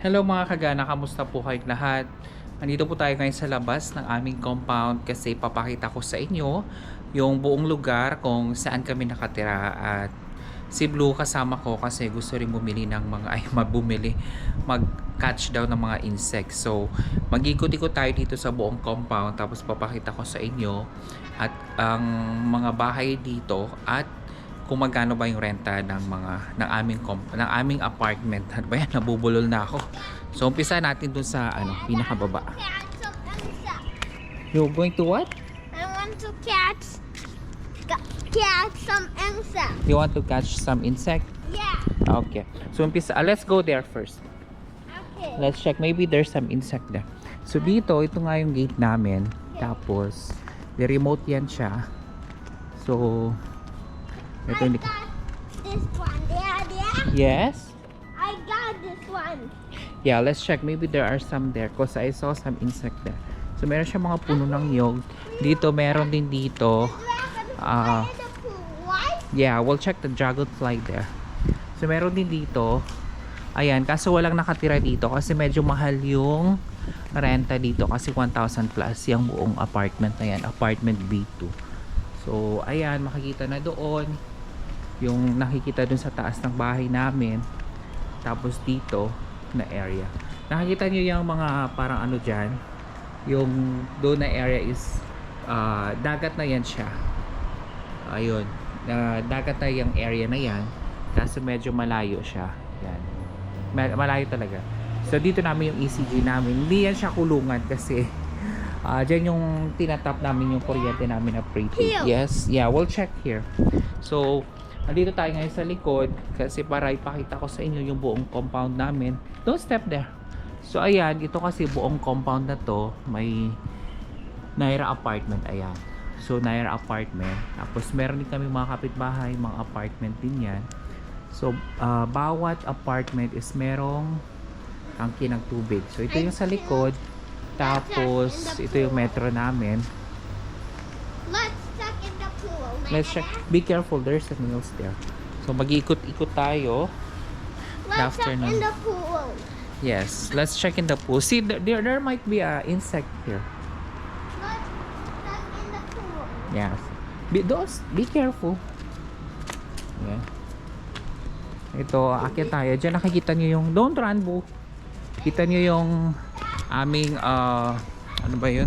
Hello mga kagana, kamusta po kayong lahat? Nandito po tayo ngayon sa labas ng aming compound kasi papakita ko sa inyo yung buong lugar kung saan kami nakatira at si Blue kasama ko kasi gusto rin bumili ng mga ay mabumili mag-catch daw ng mga insects. So mag-ikot-ikot tayo dito sa buong compound tapos papakita ko sa inyo at ang mga bahay dito at kung magkano ba yung renta ng mga ng aming comp- ng aming apartment. Ano ba yan? Nabubulol na ako. So umpisa natin dun sa ano, pinakababa. Catch some insects. You going to what? I want to catch ca- catch some insects. You want to catch some insect? Yeah. Okay. So umpisa, ah, let's go there first. Okay. Let's check maybe there's some insect there. So dito, ito nga yung gate namin. Tapos, the remote yan siya. So, ito I hindi. got this one. Yeah, yeah. Yes? I got this one. Yeah, let's check. Maybe there are some there because I saw some insect there. So, meron siya mga puno ng nyog. Dito, meron din dito. Dragonfly Ah. in the pool. Why? Yeah, we'll check the dragonfly there. So, meron din dito. Ayan, kaso walang nakatira dito kasi medyo mahal yung renta dito kasi 1,000 plus yung buong apartment na yan. Apartment B2. So, ayan, makikita na doon yung nakikita dun sa taas ng bahay namin. Tapos dito na area. Nakikita nyo yung mga parang ano dyan. Yung doon na area is ah, dagat na yan siya. Ayun. Na dagat na yung area na yan. Kaso medyo malayo siya. Yan. Ma- malayo talaga. So dito namin yung ECG namin. Hindi yan siya kulungan kasi ah dyan yung tinatap namin yung kuryente namin na. Here. Yes. Yeah, we'll check here. So, nandito tayo ngayon sa likod kasi para ipakita ko sa inyo yung buong compound namin. Don't step there. So, ayan. Ito kasi buong compound na to may Naira apartment. Ayan. So, Naira apartment. Tapos, meron din kami mga kapitbahay, mga apartment din yan. So, ah, bawat apartment is merong tangki ng tubig. So, ito yung sa likod. Tapos, ito yung metro namin. Let's check in the pool. Let's check. Be careful, there's a nails there. So, mag-ikot-ikot tayo. Let's check in the pool. Yes, let's check in the pool. See, there, there, there might be a insect here. Let's check in the pool. Yes. Be, those, be careful. Yeah. Ito, akit tayo. Diyan nakikita nyo yung, don't run, boo. Kita nyo yung aming, uh, ano ba yun?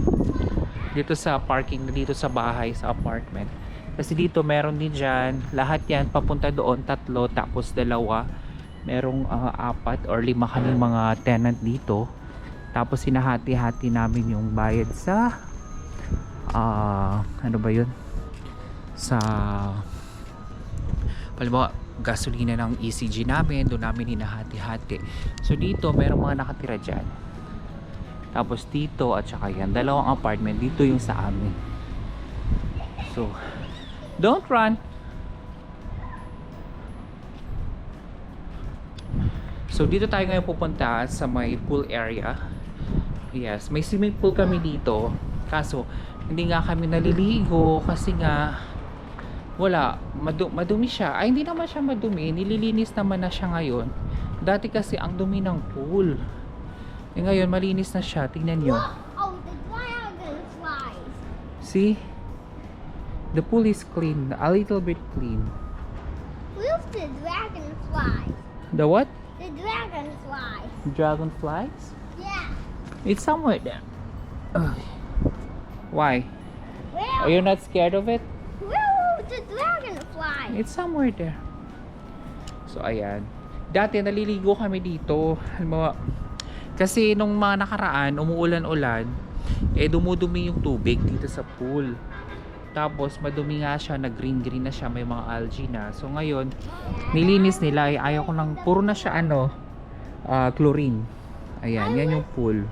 Dito sa parking, dito sa bahay, sa apartment. Kasi dito meron din dyan, lahat yan papunta doon, tatlo, tapos dalawa. Merong ah, apat or lima kaming mga tenant dito. Tapos sinahati-hati namin yung bayad sa, ah, ano ba yun? Sa, halimbawa, gasolina ng ECG namin, doon namin hinahati-hati. So dito, merong mga nakatira dyan. Tapos dito at saka yan, dalawang apartment dito yung sa amin. So, don't run. So dito tayo ngayon pupunta sa may pool area. Yes, may swimming pool kami dito. Kaso hindi nga kami naliligo kasi nga wala, madu- madumi siya. Ay, hindi naman siya madumi. Nililinis naman na siya ngayon. Dati kasi ang dumi ng pool. Eh ngayon, malinis na siya. Tingnan nyo. Oh, the dragonflies. See? The pool is clean. A little bit clean. Where's the dragonflies? The what? The dragonflies. Dragonflies? Yeah. It's somewhere there. Ugh. Why? Where? Are you not scared of it? Where the dragonflies? It's somewhere there. So, ayan. Dati, naliligo kami dito. Halimbawa, kasi nung mga nakaraan, umuulan-ulan, eh, dumudumi yung tubig dito sa pool. Tapos, madumi nga siya, nag-green-green na siya, may mga algae na. So, ngayon, nilinis nila, eh, ayaw ko nang, puro na siya, ano, ah, chlorine. Ayan, yan yung pool.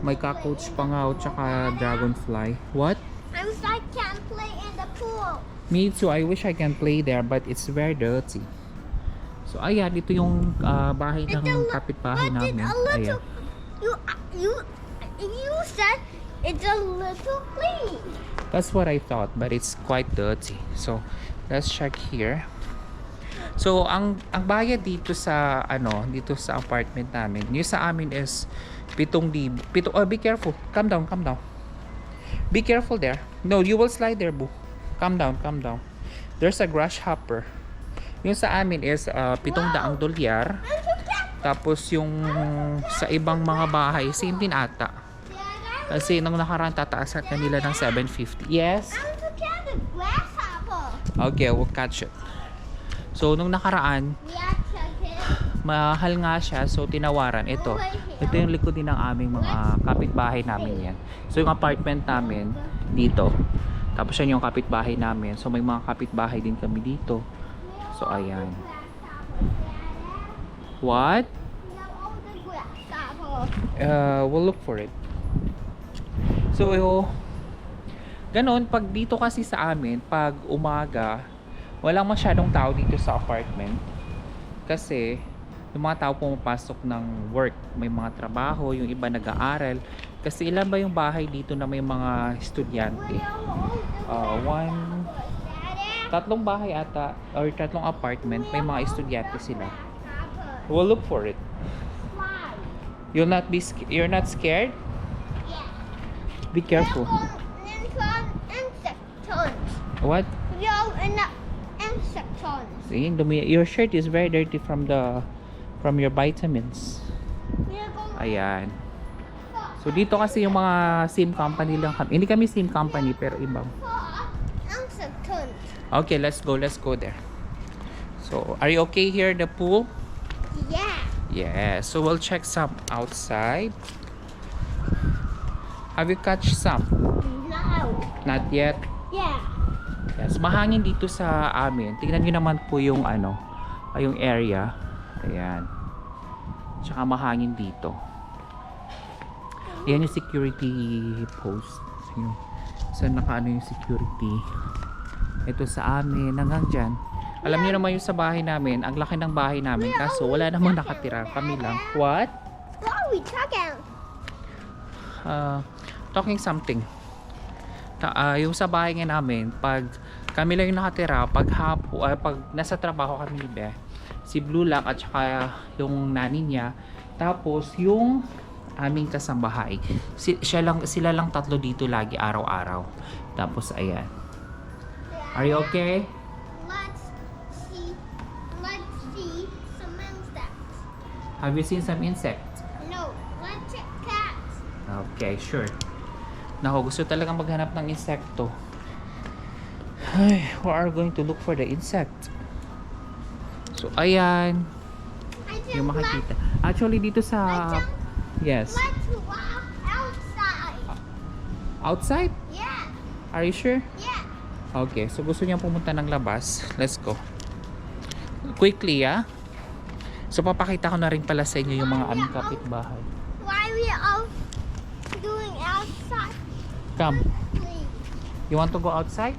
May cockroach pa nga, oh, tsaka dragonfly. What? I wish I can play in the pool. Me too. I wish I can play there but it's very dirty. So ayan, ito yung ah, bahay ng kapitbahay but it's namin. Ayan. You you you said it's a little clean. That's what I thought, but it's quite dirty. So let's check here. So, ang ang bayad dito sa ano, dito sa apartment namin, yung sa amin is 7,000. Pito, oh, be careful. Calm down, calm down. Be careful there. No, you will slide there, boo. Calm down, calm down. There's a grasshopper. Yung sa amin is uh, 700 dolyar. Tapos yung sa ibang mga bahay, same din ata. Kasi nung nakaraan tataasan na nila ng 750. Yes? Okay, we'll catch it. So, nung nakaraan, mahal nga siya. So, tinawaran. Ito. Ito yung likod din ng aming mga kapitbahay namin yan. So, yung apartment namin, dito. Tapos yan yung kapitbahay namin. So, may mga kapitbahay din kami dito. So, ayan. What? Uh, we'll look for it. So, yo, ganon, pag dito kasi sa amin, pag umaga, walang masyadong tao dito sa apartment. Kasi, yung mga tao pumapasok ng work, may mga trabaho, yung iba nag-aaral. Kasi ilan ba yung bahay dito na may mga estudyante? Uh, one, tatlong bahay ata, or tatlong apartment, may mga estudyante sila. We'll look for it. You'll not be, you're not scared? Be careful. What? Yo, and insectons. See, dumi- your shirt is very dirty from the from your vitamins. Ayan. So dito kasi yung mga SIM company lang kami. Hindi kami SIM company pero ibang. Okay, let's go. Let's go there. So, are you okay here the pool? Yeah. Yeah. So we'll check some outside. Have you catch some? No. Not yet. Yeah. Yes, mahangin dito sa amin. Tingnan niyo naman po yung ano, yung area. Ayan. Tsaka mahangin dito. Ayan yung security post. Yung, saan nakaano yung security. Ito sa amin, hanggang dyan. Alam niyo naman yung sa bahay namin, ang laki ng bahay namin. Kaso wala namang nakatira. Kami lang. What? What are we talking? uh, talking something. Ta- ah, yung sa bahay nga namin, pag kami lang yung nakatira, pag hapo, ay pag nasa trabaho kami ni Be, si Blue lang at saka yung nani niya, tapos yung aming kasambahay, si, siya lang, sila lang tatlo dito lagi araw-araw. Tapos ayan. Are you okay? Let's see. Let's see some insects. Have you seen some insects? No. Let's check cats. Okay, sure. Nako, gusto talagang maghanap ng insekto. Ay, we are going to look for the insect. So, ayan. Yung makikita. Actually, dito sa... Yes. let's walk outside. Outside? Yeah. Are you sure? Yeah. Okay, so gusto niya pumunta ng labas. Let's go. Quickly, ah. So, papakita ko na rin pala sa inyo yung mga aming kapitbahay. Why are we all doing outside? Come. You want to go outside?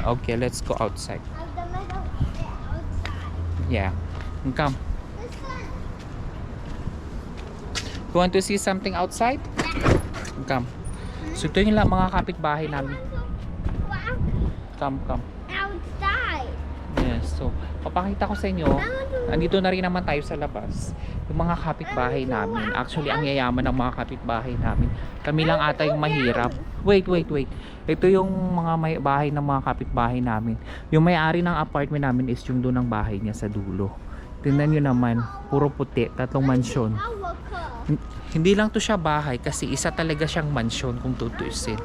Okay, let's go outside. Yeah. Come. You want to see something outside? Come. So ito yung lang mga kapitbahay namin. Come, come. Outside. Yes. So, papakita ko sa inyo. Andito na rin naman tayo sa labas. Yung mga kapitbahay namin. Actually, ang yayaman ng mga kapitbahay namin. Kami lang ata yung mahirap. Wait, wait, wait. Ito yung mga may bahay ng mga kapitbahay namin. Yung may-ari ng apartment namin is yung doon ng bahay niya sa dulo. Tingnan nyo naman. Puro puti. Tatlong mansyon. Hindi lang to siya bahay kasi isa talaga siyang mansyon kung tutusin.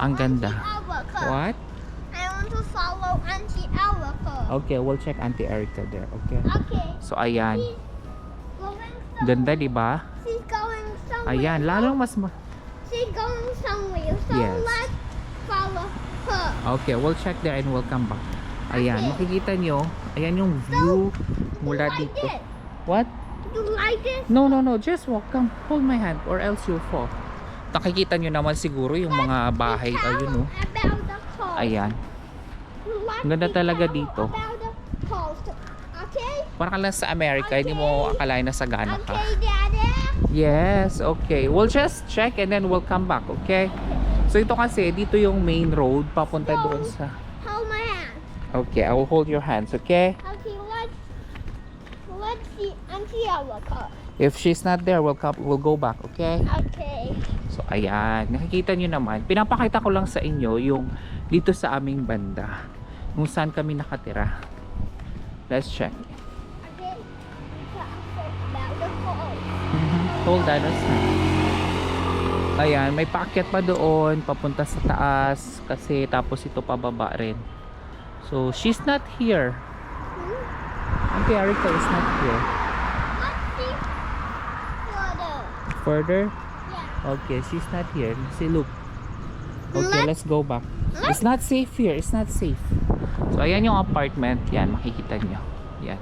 Ang ganda. What? I want to follow Auntie Erica. Okay, we'll check Auntie Erica there. Okay. Okay. So, ayan. Ganda, di ba? She's going somewhere. Ayan, lalong mas... Ma- She's going somewhere. So Yes. let's follow her. okay, we'll check there and we'll come back. Ayan, makikita nyo. Ayan yung view mula you like dito. It? What? You like it? No, no, no. Just walk. Come, hold my hand or else you'll fall. Nakikita nyo naman siguro yung mga bahay. Ayun, no. Ayan. Ang ganda talaga dito. Okay? Parang ka lang sa America, hindi mo akalain na sagana ka. Okay? Yes, okay. We'll just check and then we'll come back, okay? So ito kasi, dito yung main road papunta doon sa... Hold my hand. Okay, I will hold your hands, okay? Okay, let's Auntie, Auntie Awaka. If she's not there, we'll, come, we'll go back, okay? Okay. So, ayan. Nakikita nyo naman. Pinapakita ko lang sa inyo yung dito sa aming banda. Kung saan kami nakatira. Let's check. On. let's na. Ayan, may paakyat pa doon, papunta sa taas, kasi tapos ito pababa rin. So, she's not here. Auntie Erica is not here. Further? Yeah. Okay, she's not here. See, look. Okay, Let's- let's go back. It's not safe here. It's not safe. So, ayan yung apartment. Yan, makikita nyo. Yan.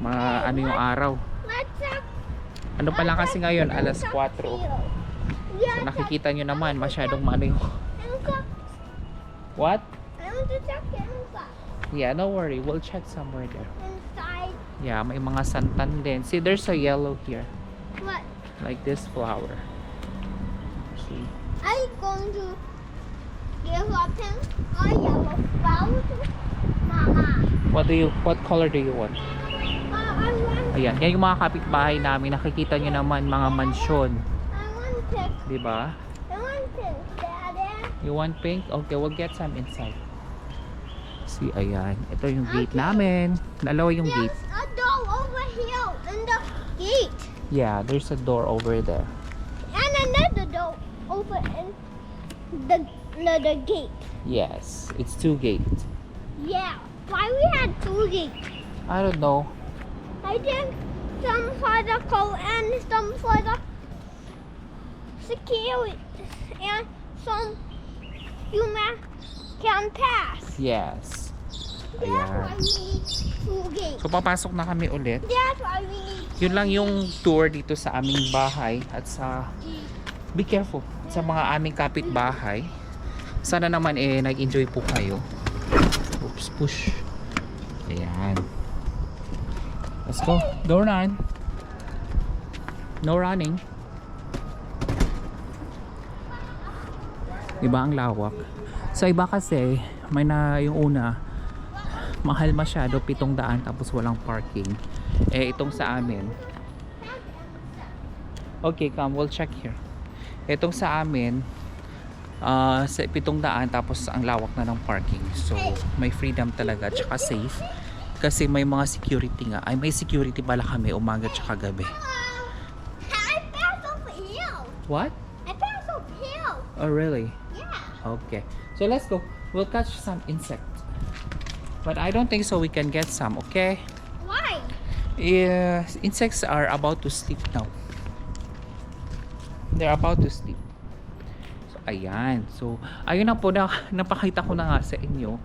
Mga ano yung araw. Ano pa lang kasi ngayon, alas 4. Yeah. So, nakikita nyo naman, masyadong ano yung... What? Yeah, no worry. We'll check somewhere there. Yeah, may mga santan din. See, there's a yellow here. What? Like this flower. See? I'm going to give a pink or yellow flower to Mama. What do you, what color do you want? Ayan, yan yung mga kapitbahay namin. Nakikita nyo naman mga mansyon. Di ba? You want pink? Okay, we'll get some inside. See, ayan. Ito yung gate namin. Dalawa yung There's gate. a door over here in the gate. Yeah, there's a door over there. And another door over in the another gate. Yes, it's two gates. Yeah. Why we had two gates? I don't know. I think some for the code and some for the security and some human can pass. Yes. That's why Ayan. we need two gates. So, papasok na kami ulit. That's why we need Yun lang yung tour dito sa aming bahay at sa be careful sa mga aming kapitbahay. Sana naman eh nag-enjoy po kayo. Oops, push. Ayan. Let's go. Don't run. No running. Iba ang lawak. Sa iba kasi, may na yung una, mahal masyado, pitong daan tapos walang parking. Eh, itong sa amin, Okay, come. We'll check here. Itong sa amin, ah, sa pitong daan tapos ang lawak na ng parking. So, may freedom talaga tsaka safe. Kasi may mga security nga. Ay, may security pala kami umaga tsaka gabi. I passed over here. What? I passed over here. Oh, really? Yeah. Okay. So, let's go. We'll catch some insect. But I don't think so we can get some, okay? Why? Yeah, insects are about to sleep now. They're about to sleep. Ayan. So, ayun na po na napakita ko na nga sa inyo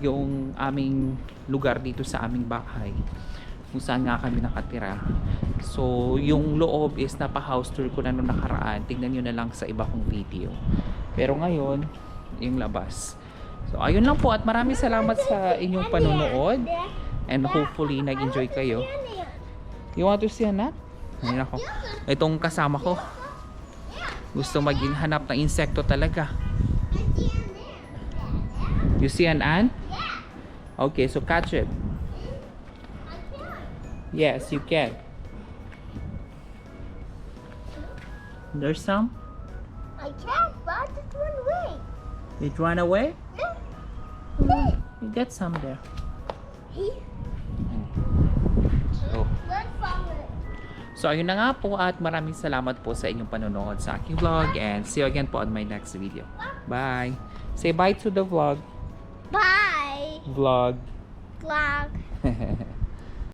yung aming lugar dito sa aming bahay kung saan nga kami nakatira. So, yung loob is napa-house tour ko na nung nakaraan. Tingnan nyo na lang sa iba kong video. Pero ngayon, yung labas. So, ayun lang po at maraming salamat sa inyong panonood. And hopefully, nag-enjoy kayo. You want to see Anak? Ayun ako. Itong kasama ko. Gusto maging hanap ng insekto talaga. You see an ant? Okay, so catch it. Yes, you can. There's some? I can't, but it went away. It ran away? Hey, You get some there. hey, So, it. so ayun na nga po at maraming salamat po sa inyong panonood sa aking vlog and see you again po on my next video. Bye! Say bye to the vlog. Bye, Vlog. vlog.